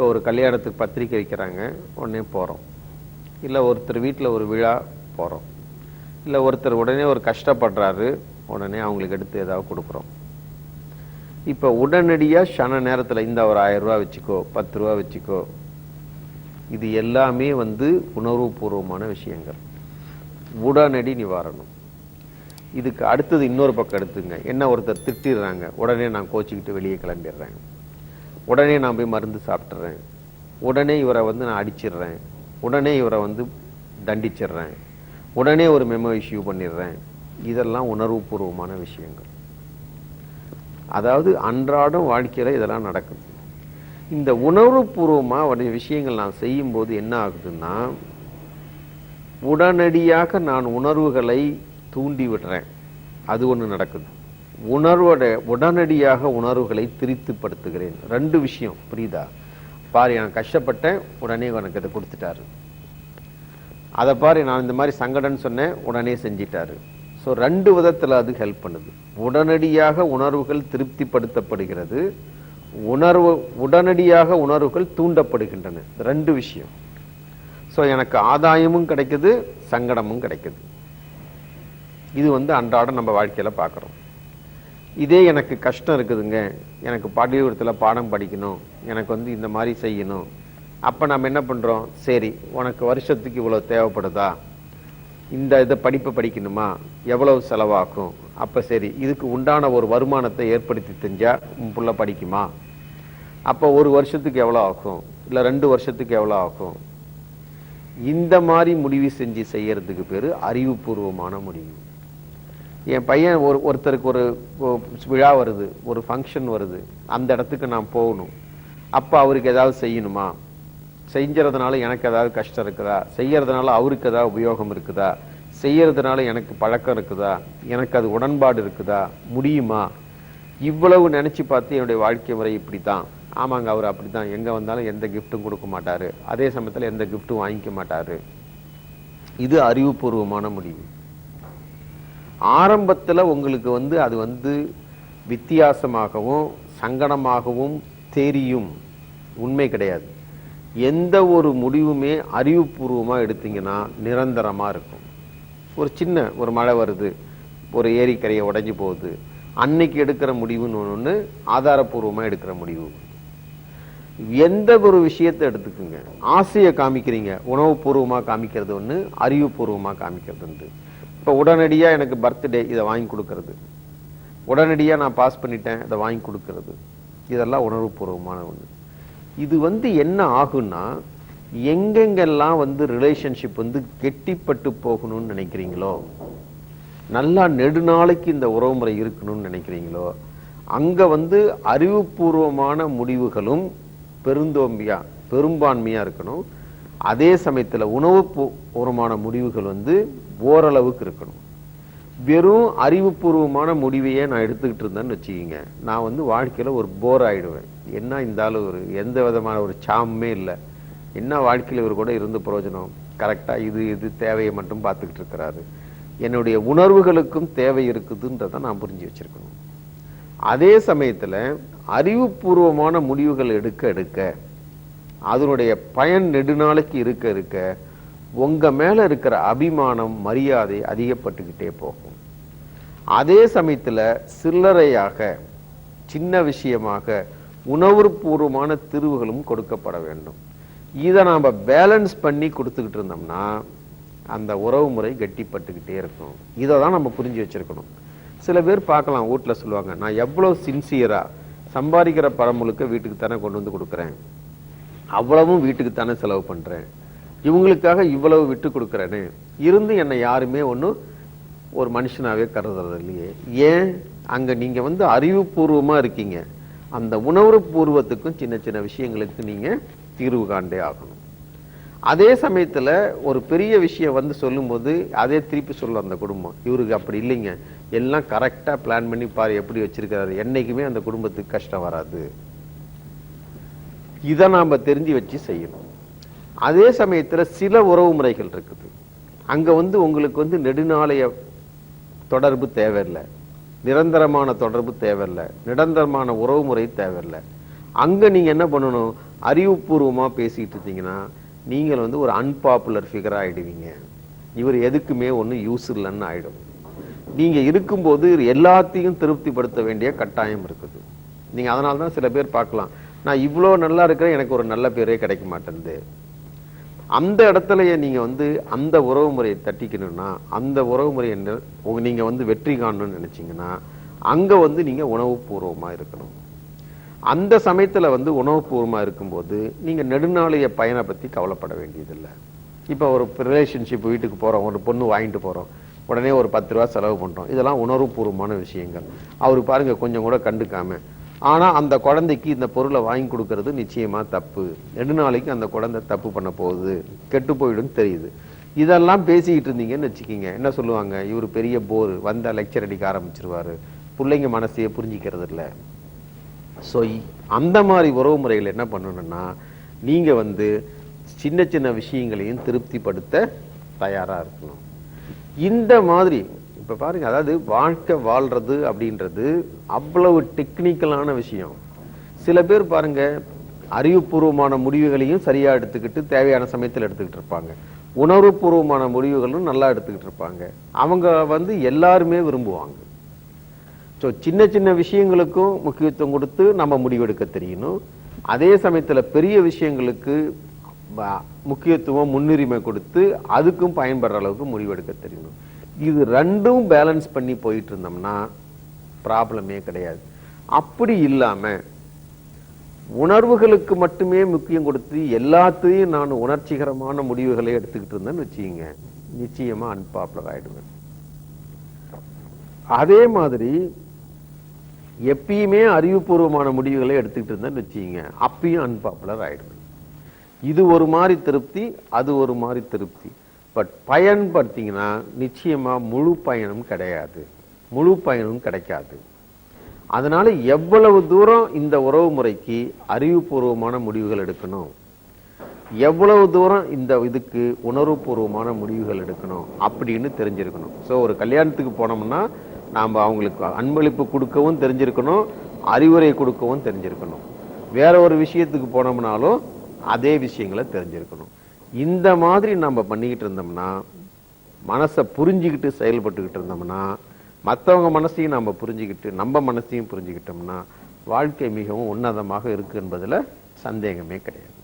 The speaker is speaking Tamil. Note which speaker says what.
Speaker 1: இப்போ ஒரு கல்யாணத்துக்கு பத்திரிக்கை வைக்கிறாங்க உடனே போகிறோம் இல்லை ஒருத்தர் வீட்டில் ஒரு விழா போகிறோம் இல்லை ஒருத்தர் உடனே ஒரு கஷ்டப்படுறாரு உடனே அவங்களுக்கு எடுத்து ஏதாவது கொடுக்குறோம். இப்போ உடனடியாக சன நேரத்தில் இந்த ஒரு ஆயிரம் வச்சுக்கோ பத்து ரூபா வச்சுக்கோ இது எல்லாமே வந்து உணர்வுபூர்வமான விஷயங்கள். உடனடி நிவாரணம். இதுக்கு அடுத்தது இன்னொரு பக்கம் எடுத்துங்க. என்ன ஒருத்தர் திட்டிடுறாங்க உடனே நான் கோச்சிக்கிட்டு வெளியே கிளம்பிடுறேன். உடனே நான் போய் மருந்து சாப்பிட்றேன் உடனே இவரை வந்து நான் அடிச்சிடுறேன். உடனே இவரை வந்து தண்டிச்சிடுறேன். உடனே ஒரு மெமோ இஷ்யூ பண்ணிடுறேன். இதெல்லாம் உணர்வுபூர்வமான விஷயங்கள். அதாவது அன்றாடம் வாழ்க்கையில் இதெல்லாம் நடக்குது. இந்த உணர்வுபூர்வமாக விஷயங்கள் நான் செய்யும்போது என்ன ஆகுதுன்னா உடனடியாக நான் உணர்வுகளை தூண்டி விடுறேன் அது ஒன்று நடக்குது. உணர்வோட உடனடியாக உணர்வுகளை திருப்திப்படுத்துகிறேன் ரெண்டு விஷயம் புரியுதா? பாரு நான் கஷ்டப்பட்டேன் உடனே உனக்கு அதை கொடுத்துட்டாரு. அதை பாரு நான் இந்த மாதிரி சங்கடன்னு சொன்னேன் உடனே செஞ்சிட்டாரு. ஸோ ரெண்டு விதத்தில் அது ஹெல்ப் பண்ணுது. உடனடியாக உணர்வுகள் திருப்திப்படுத்தப்படுகிறது. உணர்வு உடனடியாக உணர்வுகள் தூண்டப்படுகின்றன. ரெண்டு விஷயம். ஸோ எனக்கு ஆதாயமும் கிடைக்குது சங்கடமும் கிடைக்குது. இது வந்து அன்றாடம் நம்ம வாழ்க்கையில் பார்க்குறோம் இதே எனக்கு கஷ்டம் இருக்குதுங்க. எனக்கு பள்ளிக்கூடத்தில் பாடம் படிக்கணும். எனக்கு வந்து இந்த மாதிரி செய்யணும். அப்போ நம்ம என்ன பண்ணுறோம் சரி உனக்கு வருஷத்துக்கு இவ்வளோ தேவைப்படுதா? இந்த இதை படிப்பை படிக்கணுமா? எவ்வளவு செலவாகும்? அப்போ சரி இதுக்கு உண்டான ஒரு வருமானத்தை ஏற்படுத்தி தெரிஞ்சால் உன் புள்ள படிக்குமா? அப்போ ஒரு வருஷத்துக்கு எவ்வளோ ஆகும்? இல்லை ரெண்டு வருஷத்துக்கு எவ்வளோ ஆகும்? இந்த மாதிரி முடிவு செஞ்சு செய்கிறதுக்கு பேர் அறிவுபூர்வமான முடிவு. என் பையன் ஒரு ஒருத்தருக்கு ஒரு விழா வருது ஒரு ஃபங்க்ஷன் வருது அந்த இடத்துக்கு நான் போகணும். அப்போ அவருக்கு ஏதாவது செய்யணுமா? செஞ்சுறதுனால எனக்கு ஏதாவது கஷ்டம் இருக்குதா? செய்யறதுனால அவருக்கு ஏதாவது உபயோகம் இருக்குதா? செய்யறதுனால எனக்கு பழக்கம் இருக்குதா? எனக்கு அது உடன்பாடு இருக்குதா? முடியுமா? இவ்வளவு நினச்சி பார்த்து என்னுடைய வாழ்க்கை முறை இப்படி தான் ஆமாங்க அவர் அப்படி தான் எங்கே வந்தாலும் எந்த கிஃப்ட்டும் கொடுக்க மாட்டார். அதே சமயத்தில் எந்த கிஃப்ட்டும் வாங்கிக்க மாட்டார். இது அறிவுபூர்வமான முடிவு. ஆரம்பத்தில் உங்களுக்கு வந்து அது வந்து வித்தியாசமாகவும் சங்கடமாகவும் தெரியும். உண்மை கிடையாது. எந்த ஒரு முடிவுமே அறிவுபூர்வமாக எடுத்தீங்கன்னா நிரந்தரமாக இருக்கும். ஒரு சின்ன ஒரு மழை வருது ஒரு ஏரிக்கரையை உடஞ்சி போகுது. அன்னைக்கு எடுக்கிற முடிவுன்னு ஒன்று ஆதாரபூர்வமாக எடுக்கிற முடிவு. எந்த ஒரு விஷயத்தை எடுத்துக்குங்க. ஆசையை காமிக்கிறீங்க உணவுபூர்வமாக காமிக்கிறது ஒன்று அறிவுபூர்வமாக காமிக்கிறது ஒன்று இப்போ உடனடியா எனக்கு பர்த்டே இதை வாங்கி கொடுக்கறது. உடனடியா நான் பாஸ் பண்ணிட்டேன் இதை வாங்கி கொடுக்கறது. இதெல்லாம் உணர்வுபூர்வமான ஒன்று இது வந்து என்ன ஆகும்னா எங்கெங்கெல்லாம் வந்து ரிலேஷன்ஷிப் வந்து கெட்டிப்பட்டு போகணும்னு நினைக்கிறீங்களோ நல்லா நெடுநாளைக்கு இந்த உறவுமுறை இருக்கணும்னு நினைக்கிறீங்களோ அங்க வந்து அறிவுபூர்வமான முடிவுகளும் பெருந்தோம்பியா பெரும்பான்மையா இருக்கணும். அதே சமயத்தில் உணவு பூர்வமான முடிவுகள் வந்து ஓரளவுக்கு இருக்கணும். வெறும் அறிவுபூர்வமான முடிவையே நான் எடுத்துக்கிட்டு இருந்தேன்னு வச்சுக்கிங்க. நான் வந்து வாழ்க்கையில் ஒரு போர் ஆகிடுவேன் என்ன இந்த ஒரு எந்த விதமான ஒரு சாமுமே இல்லை. என்ன வாழ்க்கையில் இவர் கூட இருந்து பிரயோஜனம் கரெக்டாக இது இது தேவையை மட்டும் பார்த்துக்கிட்டு இருக்கிறாரு. என்னுடைய உணர்வுகளுக்கும் தேவை இருக்குதுன்றதை நான் புரிஞ்சு வச்சுருக்கணும். அதே சமயத்தில் அறிவுபூர்வமான முடிவுகள் எடுக்க எடுக்க அதனுடைய பயன் நெடுநாளைக்கு இருக்க இருக்க உங்க மேல இருக்கிற அபிமானம் மரியாதை அதிகப்பட்டுக்கிட்டே போகும். அதே சமயத்துல சில்லறையாக சின்ன விஷயமாக உணர்வுபூர்வமான தீர்வுகளும் கொடுக்கப்பட வேண்டும். இதை நாம பேலன்ஸ் பண்ணி கொடுத்துக்கிட்டு இருந்தோம்னா அந்த உறவு முறை கட்டிப்பட்டுக்கிட்டே இருக்கும். இதை தான் நம்ம புரிஞ்சு வச்சிருக்கணும். சில பேர் பார்க்கலாம் வீட்ல சொல்லுவாங்க நான் எவ்வளவு சின்சியரா சம்பாதிக்கிற பணம் முழுக்க வீட்டுக்கு தானே கொண்டு வந்து கொடுக்குறேன். அவ்வளவும் வீட்டுக்கு தானே செலவு பண்றேன். இவங்களுக்காக இவ்வளவு விட்டு கொடுக்குறேன்னு இருந்து என்னை யாருமே ஒன்றும் ஒரு மனுஷனாவே கருதுறது இல்லையே. ஏன்? அங்க நீங்க வந்து அறிவுபூர்வமா இருக்கீங்க. அந்த உணர்வு பூர்வத்துக்கும் சின்ன சின்ன விஷயங்களுக்கு நீங்க தீர்வு காண்டே ஆகணும். அதே சமயத்துல ஒரு பெரிய விஷயம் வந்து சொல்லும்போது அதே திருப்பி சொல்லும் அந்த குடும்பம். இவருக்கு அப்படி இல்லைங்க. எல்லாம் கரெக்டா பிளான் பண்ணி பாரு எப்படி வச்சுருக்கிறாரு. என்னைக்குமே அந்த குடும்பத்துக்கு கஷ்டம் வராது. இதை நாம தெரிஞ்சு வச்சு செய்யணும். அதே சமயத்துல சில உறவு முறைகள் இருக்குது. அங்க வந்து உங்களுக்கு வந்து நெடுநாளைய தொடர்பு தேவையில்லை. நிரந்தரமான தொடர்பு தேவையில்லை. நிரந்தரமான உறவு முறை தேவையில்லை. அங்க நீங்க என்ன பண்ணணும்? அறிவுபூர்வமா பேசிட்டு இருந்தீங்கன்னா நீங்கள் வந்து ஒரு அன்பாப்புலர் ஃபிகர் ஆயிடுவீங்க. இவர் எதுக்குமே ஒன்றும் யூஸ் இல்லைன்னு ஆயிடும். நீங்க இருக்கும்போது எல்லாத்தையும் திருப்திப்படுத்த வேண்டிய கட்டாயம் இருக்குது. நீங்க அதனால தான் சில பேர் பார்க்கலாம். நான் இவ்வளோ நல்லா இருக்கிறேன் எனக்கு ஒரு நல்ல பேரே கிடைக்க மாட்டேங்குது அந்த இடத்துலயே நீங்க வந்து அந்த உறவு முறையை தட்டிக்கணும்னா அந்த உறவு முறை என்ன நீங்க வந்து வெற்றி காணணும்னு நினைச்சீங்கன்னா அங்க வந்து நீங்க உணவுபூர்வமா இருக்கணும். அந்த சமயத்துல வந்து உணவுபூர்வமா இருக்கும்போது நீங்க நெடுநாளைய பயனை பத்தி கவலைப்பட வேண்டியதில்லை. இப்போ ஒரு ரிலேஷன்ஷிப் வீட்டுக்கு போறோம் ஒரு பொண்ணு வாங்கிட்டு போறோம் உடனே ஒரு பத்து ரூபா செலவு பண்றோம். இதெல்லாம் உணர்வுபூர்வமான விஷயங்கள். அவரு பாருங்க கொஞ்சம் கூட கண்டுக்காம ஆனால் அந்த குழந்தைக்கு இந்த பொருளை வாங்கி கொடுக்கறது நிச்சயமாக தப்பு. நெடுநாளைக்கு அந்த குழந்தை தப்பு பண்ண போகுது. கெட்டு போயிடும் தெரியுது. இதெல்லாம் பேசிக்கிட்டு இருந்தீங்கன்னு வச்சுக்கிங்க. என்ன சொல்லுவாங்க? இவர் பெரிய போர். வந்த லெக்சர் அடிக்க ஆரம்பிச்சிருவாரு. பிள்ளைங்க மனசையே புரிஞ்சிக்கிறது இல்லை. ஸோ அந்த மாதிரி உறவு முறைகள் என்ன பண்ணணும்னா நீங்கள் வந்து சின்ன சின்ன விஷயங்களையும் திருப்திப்படுத்த தயாராக இருக்கணும். இந்த மாதிரி இப்போ பாருங்க அதாவது வாழ்க்கை வாழ்றது அப்படின்றது அவ்வளவு டெக்னிக்கலான விஷயம். சில பேர் பாருங்க அறிவுபூர்வமான முடிவுகளையும் சரியா எடுத்துக்கிட்டு தேவையான சமயத்தில் எடுத்துக்கிட்டு இருப்பாங்க. உணர்வுபூர்வமான முடிவுகளும் நல்லா எடுத்துக்கிட்டு இருப்பாங்க. அவங்க வந்து எல்லாருமே விரும்புவாங்க. ஸோ சின்ன சின்ன விஷயங்களுக்கும் முக்கியத்துவம் கொடுத்து நம்ம முடிவெடுக்க தெரியணும். அதே சமயத்துல பெரிய விஷயங்களுக்கு முக்கியத்துவம் முன்னுரிமை கொடுத்து அதுக்கும் பயன்படுற அளவுக்கு முடிவெடுக்க தெரியணும். இது ரெண்டும் பேலன்ஸ் பண்ணி போயிட்டு இருந்தோம்னா ப்ராப்ளமே கிடையாது. அப்படி இல்லாமல் உணர்வுகளுக்கு மட்டுமே முக்கியம் கொடுத்து எல்லாத்தையும் நான் உணர்ச்சிகரமான முடிவுகளை எடுத்துக்கிட்டு இருந்தேன்னு வச்சுக்கோங்க. நிச்சயமாக அன்பாப்புலர் ஆகிடுவேன் அதே மாதிரி எப்பயுமே அறிவுபூர்வமான முடிவுகளை எடுத்துக்கிட்டு இருந்தேன்னு வச்சுக்கோங்க. அப்பயும் அன்பாப்புலர் ஆகிடுவேன் இது ஒரு மாதிரி திருப்தி அது ஒரு மாதிரி திருப்தி. பட் பயன் பார்த்தீங்கன்னா நிச்சயமா முழு பயனும் கிடையாது. முழு பயனும் கிடைக்காது. அதனால எவ்வளவு தூரம் இந்த உறவு முறைக்கு அறிவுபூர்வமான முடிவுகள் எடுக்கணும்? எவ்வளவு தூரம் இந்த இதுக்கு உணர்வுபூர்வமான முடிவுகள் எடுக்கணும்? அப்படின்னு தெரிஞ்சிருக்கணும். ஸோ ஒரு கல்யாணத்துக்கு போனோம்னா நாம் அவங்களுக்கு அன்பளிப்பு கொடுக்கவும் தெரிஞ்சிருக்கணும். அறிவுரை கொடுக்கவும் தெரிஞ்சிருக்கணும். வேற ஒரு விஷயத்துக்கு போனோம்னாலும் அதே விஷயங்களை தெரிஞ்சிருக்கணும். இந்த மாதிரி நம்ம பண்ணிக்கிட்டு இருந்தோம்னா மனசை புரிஞ்சுக்கிட்டு செயல்பட்டுக்கிட்டு இருந்தோம்னா மற்றவங்க மனசையும் நம்ம புரிஞ்சுக்கிட்டு நம்ம மனசையும் புரிஞ்சுக்கிட்டோம்னா வாழ்க்கை மிகவும் உன்னதமாக இருக்கு என்பதில் சந்தேகமே கிடையாது.